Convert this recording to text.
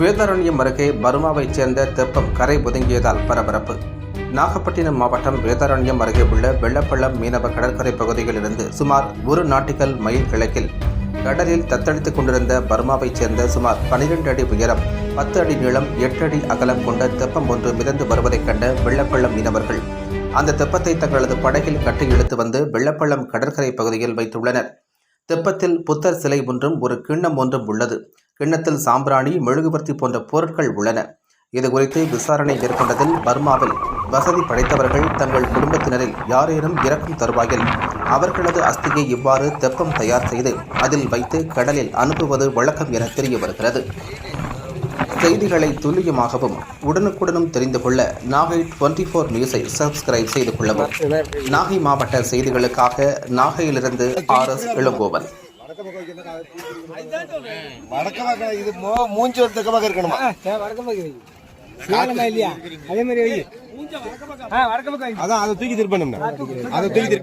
வேதாரண்யம் அருகே பர்மாவைச் சேர்ந்த தெப்பம் கரை ஒதுங்கியதால் பரபரப்பு. நாகப்பட்டினம் மாவட்டம் வேதாரண்யம் அருகே உள்ள வெள்ளப்பள்ளம் மீனவ கடற்கரை பகுதியிலிருந்து சுமார் ஒரு நாட்டிக்கல் மைல் கிழக்கில் கடலில் தத்தளித்துக் கொண்டிருந்த பர்மாவைச் சேர்ந்த சுமார் 12 அடி உயரம் பத்து அடி நீளம் எட்டு அடி அகலம் கொண்ட தெப்பம் ஒன்று மிதந்து வருவதைக் கண்ட வெள்ளப்பள்ளம் மீனவர்கள் அந்த தெப்பத்தை தங்களது படகில் கட்டி இழுத்து வந்து வெள்ளப்பள்ளம் கடற்கரை பகுதியில் வைத்துள்ளனர். தெப்பத்தில் புத்தர் சிலை ஒன்றும் ஒரு கிண்ணம் ஒன்றும் உள்ளது. கிண்ணத்தில் சாம்பிராணி மெழுகுவர்த்தி போன்ற பொருட்கள் உள்ளன. இது குறித்து விசாரணை மேற்கொண்டதில் பர்மாவில் வசதி படைத்தவர்கள் தங்கள் குடும்பத்தினரில் யாரேனும் இறக்கும் தருவாயில் அவர்களது அஸ்தியை இவ்வாறு தெப்பம் தயார் செய்து அதில் வைத்து கடலில் அனுப்புவது வழக்கம் என தெரிய வருகிறது. செய்திகளை துல்லியமாகவும் உடனுக்குடனும் தெரிந்து கொள்ள நாகை டுவெண்ட்டி ஃபோர் நியூஸை சப்ஸ்கிரைப் செய்து கொள்ளவும். நாகை மாவட்ட செய்திகளுக்காக நாகையிலிருந்து ஆர் எஸ் இளங்கோவன் வடக்க பக்கம் இது மோ- மூஞ்சி ஒரு தெக்க பக்கம் இருக்கணுமா வடக்க பக்கம் வை சேலமா இல்லையா? அதே மாதிரி வை ஆ வடக்க பக்கம் வை அதான் அதை தூக்கி திருப்பணும்னா. அதை தூக்கி